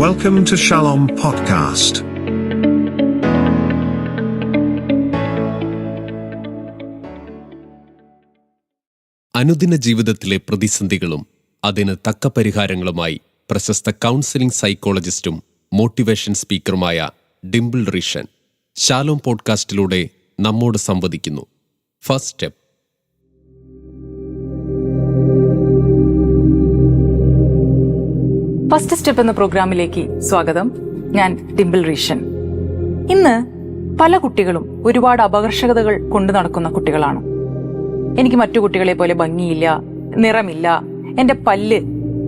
Welcome to Shalom Podcast. അനുദിന ജീവിതത്തിലെ പ്രതിസന്ധികളും അതിന് തക്ക പരിഹാരങ്ങളുമായി പ്രശസ്ത കൗൺസിലിംഗ് സൈക്കോളജിസ്റ്റും മോട്ടിവേഷൻ സ്പീക്കറുമായ ഡിംപിൾ റീഷൻ ഷാലോം പോഡ്കാസ്റ്റിലൂടെ നമ്മോട് സംവദിക്കുന്നു. ഫസ്റ്റ് സ്റ്റെപ്പ് ഫസ്റ്റ് സ്റ്റെപ്പ് എന്ന പ്രോഗ്രാമിലേക്ക് സ്വാഗതം. ഞാൻ ഡിംപിൾ റീഷൻ. ഇന്ന് പല കുട്ടികളും ഒരുപാട് അപകർഷകതകൾ കൊണ്ടു നടക്കുന്ന കുട്ടികളാണ്. എനിക്ക് മറ്റു കുട്ടികളെ പോലെ ഭംഗിയില്ല നിറമില്ല എന്റെ പല്ല്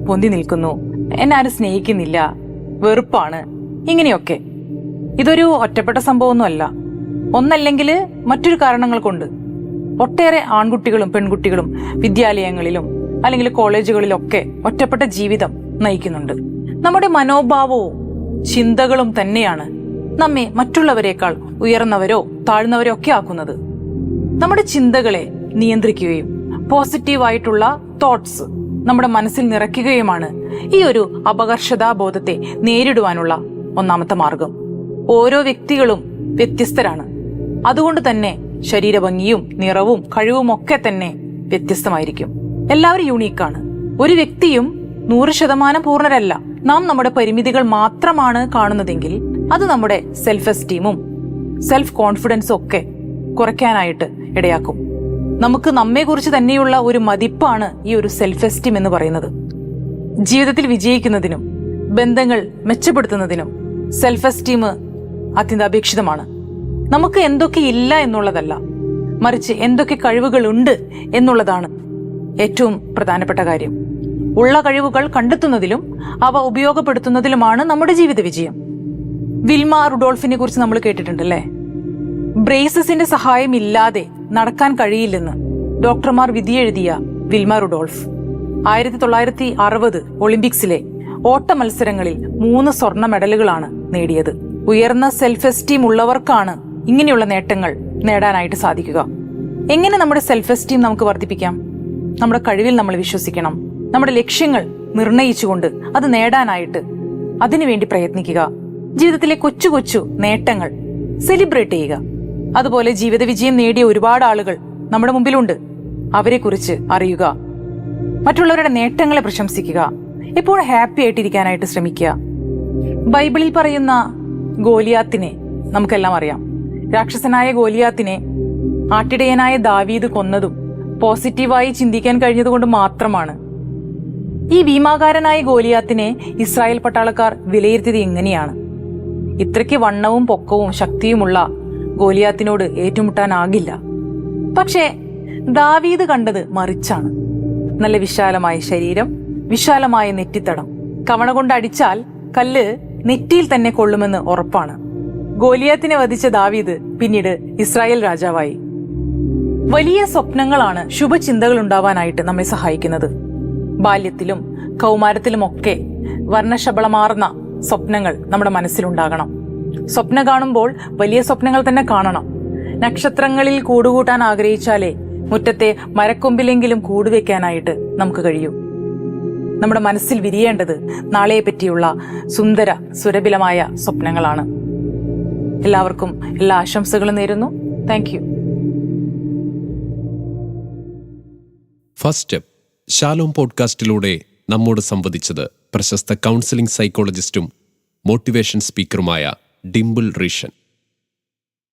പൊന്തി നിൽക്കുന്നു എന്നെ ആരും സ്നേഹിക്കുന്നില്ല വെറുപ്പാണ് ഇങ്ങനെയൊക്കെ. ഇതൊരു ഒറ്റപ്പെട്ട സംഭവമൊന്നുമല്ല. ഒന്നല്ലെങ്കിൽ മറ്റൊരു കാരണങ്ങൾ കൊണ്ട് ഒട്ടേറെ ആൺകുട്ടികളും പെൺകുട്ടികളും വിദ്യാലയങ്ങളിലും അല്ലെങ്കിൽ കോളേജുകളിലൊക്കെ ഒറ്റപ്പെട്ട ജീവിതം നയിക്കുന്നുണ്ട്. നമ്മുടെ മനോഭാവവും ചിന്തകളും തന്നെയാണ് നമ്മെ മറ്റുള്ളവരെക്കാൾ ഉയർന്നവരോ താഴ്ന്നവരോ ഒക്കെ ആക്കുന്നത്. നമ്മുടെ ചിന്തകളെ നിയന്ത്രിക്കുകയും പോസിറ്റീവായിട്ടുള്ള തോട്ട്സ് നമ്മുടെ മനസ്സിൽ നിറയ്ക്കുകയുമാണ് ഈ ഒരു അപകർഷതാബോധത്തെ നേരിടുവാനുള്ള ഒന്നാമത്തെ മാർഗം. ഓരോ വ്യക്തികളും വ്യത്യസ്തരാണ്. അതുകൊണ്ട് തന്നെ ശരീരഭംഗിയും നിറവും കഴിവും ഒക്കെ തന്നെ വ്യത്യസ്തമായിരിക്കും. എല്ലാവരും യുണീക്കാണ് ഒരു വ്യക്തിയും നൂറ് ശതമാനം പൂർണരല്ല. നാം നമ്മുടെ പരിമിതികൾ മാത്രമാണ് കാണുന്നതെങ്കിൽ അത് നമ്മുടെ സെൽഫ് എസ്റ്റീമും സെൽഫ് കോൺഫിഡൻസും ഒക്കെ കുറയ്ക്കാനായിട്ട് ഇടയാക്കും. നമുക്ക് നമ്മെക്കുറിച്ച് തന്നെയുള്ള ഒരു മതിപ്പാണ് ഈ ഒരു സെൽഫ് എസ്റ്റീം എന്ന് പറയുന്നത്. ജീവിതത്തിൽ വിജയിക്കുന്നതിനും ബന്ധങ്ങൾ മെച്ചപ്പെടുത്തുന്നതിനും സെൽഫ് എസ്റ്റീം അത്യന്താപേക്ഷിതമാണ്. നമുക്ക് എന്തൊക്കെ ഇല്ല എന്നുള്ളതല്ല മറിച്ച് എന്തൊക്കെ കഴിവുകളുണ്ട് എന്നുള്ളതാണ് ഏറ്റവും പ്രധാനപ്പെട്ട കാര്യം. ഉള്ള കഴിവുകൾ കണ്ടെത്തുന്നതിലും അവ ഉപയോഗപ്പെടുത്തുന്നതിലുമാണ് നമ്മുടെ ജീവിത വിജയം. വിൽമ റുഡോൾഫിനെ കുറിച്ച് നമ്മൾ കേട്ടിട്ടുണ്ടല്ലേ? ബ്രേസസിന്റെ സഹായം ഇല്ലാതെ നടക്കാൻ കഴിയില്ലെന്ന് ഡോക്ടർമാർ വിധിയെഴുതിയ വിൽമ റുഡോൾഫ് ആയിരത്തി തൊള്ളായിരത്തി അറുപത് ഒളിമ്പിക്സിലെ ഓട്ട മത്സരങ്ങളിൽ മൂന്ന് സ്വർണ മെഡലുകളാണ് നേടിയത്. ഉയർന്ന സെൽഫ് എസ്റ്റീം ഉള്ളവർക്കാണ് ഇങ്ങനെയുള്ള നേട്ടങ്ങൾ നേടാനായിട്ട് സാധിക്കുക. എങ്ങനെ നമ്മുടെ സെൽഫ് എസ്റ്റീം നമുക്ക് വർദ്ധിപ്പിക്കാം? നമ്മുടെ കഴിവിൽ നമ്മൾ വിശ്വസിക്കണം. നമ്മുടെ ലക്ഷ്യങ്ങൾ നിർണയിച്ചുകൊണ്ട് അത് നേടാനായിട്ട് അതിനുവേണ്ടി പ്രയത്നിക്കുക. ജീവിതത്തിലെ കൊച്ചു കൊച്ചു നേട്ടങ്ങൾ സെലിബ്രേറ്റ് ചെയ്യുക. അതുപോലെ ജീവിത വിജയം നേടിയ ഒരുപാട് ആളുകൾ നമ്മുടെ മുമ്പിലുണ്ട്. അവരെക്കുറിച്ച് അറിയുക. മറ്റുള്ളവരുടെ നേട്ടങ്ങളെ പ്രശംസിക്കുക. എപ്പോഴും ഹാപ്പി ആയിട്ടിരിക്കാനായിട്ട് ശ്രമിക്കുക. ബൈബിളിൽ പറയുന്ന ഗോലിയാത്തിനെ നമുക്കെല്ലാം അറിയാം. രാക്ഷസനായ ഗോലിയാത്തിനെ ആട്ടിടയനായ ദാവീദ് കൊന്നതും പോസിറ്റീവായി ചിന്തിക്കാൻ കഴിഞ്ഞതുകൊണ്ട് മാത്രമാണ് ഈ ഭീമാകാരനായ ഗോലിയാത്തിനെ ഇസ്രായേൽ പട്ടാളക്കാർ വിലയിരുത്തിയത് എങ്ങനെയാണ്? ഇത്രയ്ക്ക് വണ്ണവും പൊക്കവും ശക്തിയുമുള്ള ഗോലിയാത്തിനോട് ഏറ്റുമുട്ടാനാകില്ല. പക്ഷേ ദാവീദ് കണ്ടത് മറിച്ചാണ്. നല്ല വിശാലമായ ശരീരം വിശാലമായ നെറ്റിത്തടം. കവണ കൊണ്ട് അടിച്ചാൽ കല്ല് നെറ്റിയിൽ തന്നെ കൊള്ളുമെന്ന് ഉറപ്പാണ്. ഗോലിയാത്തിനെ വധിച്ച ദാവീദ് പിന്നീട് ഇസ്രായേൽ രാജാവായി. വലിയ സ്വപ്നങ്ങളാണ് ശുഭചിന്തകൾ ഉണ്ടാവാനായിട്ട് നമ്മെ സഹായിക്കുന്നത്. ബാല്യത്തിലും കൗമാരത്തിലുമൊക്കെ വർണശബളമാർന്ന സ്വപ്നങ്ങൾ നമ്മുടെ മനസ്സിലുണ്ടാകണം. സ്വപ്നം കാണുമ്പോൾ വലിയ സ്വപ്നങ്ങൾ തന്നെ കാണണം. നക്ഷത്രങ്ങളിൽ കൂടുകൂട്ടാൻ ആഗ്രഹിച്ചാലേ മുറ്റത്തെ മരക്കൊമ്പിലെങ്കിലും കൂടുവെക്കാനായിട്ട് നമുക്ക് കഴിയൂ. നമ്മുടെ മനസ്സിൽ വിരിയേണ്ടത് നാളെയെ പറ്റിയുള്ള സുന്ദര സുരഭിലമായ സ്വപ്നങ്ങളാണ്. എല്ലാവർക്കും എല്ലാ ആശംസകളും നേരുന്നു. Thank you. First step Shalom പോഡ്കാസ്റ്റിലൂടെ നമ്മോട് സംവദിച്ചത് പ്രശസ്ത കൗൺസിലിംഗ് സൈക്കോളജിസ്റ്റും മോട്ടിവേഷൻ സ്പീക്കറുമായ ഡിംപിൾ റിഷൻ.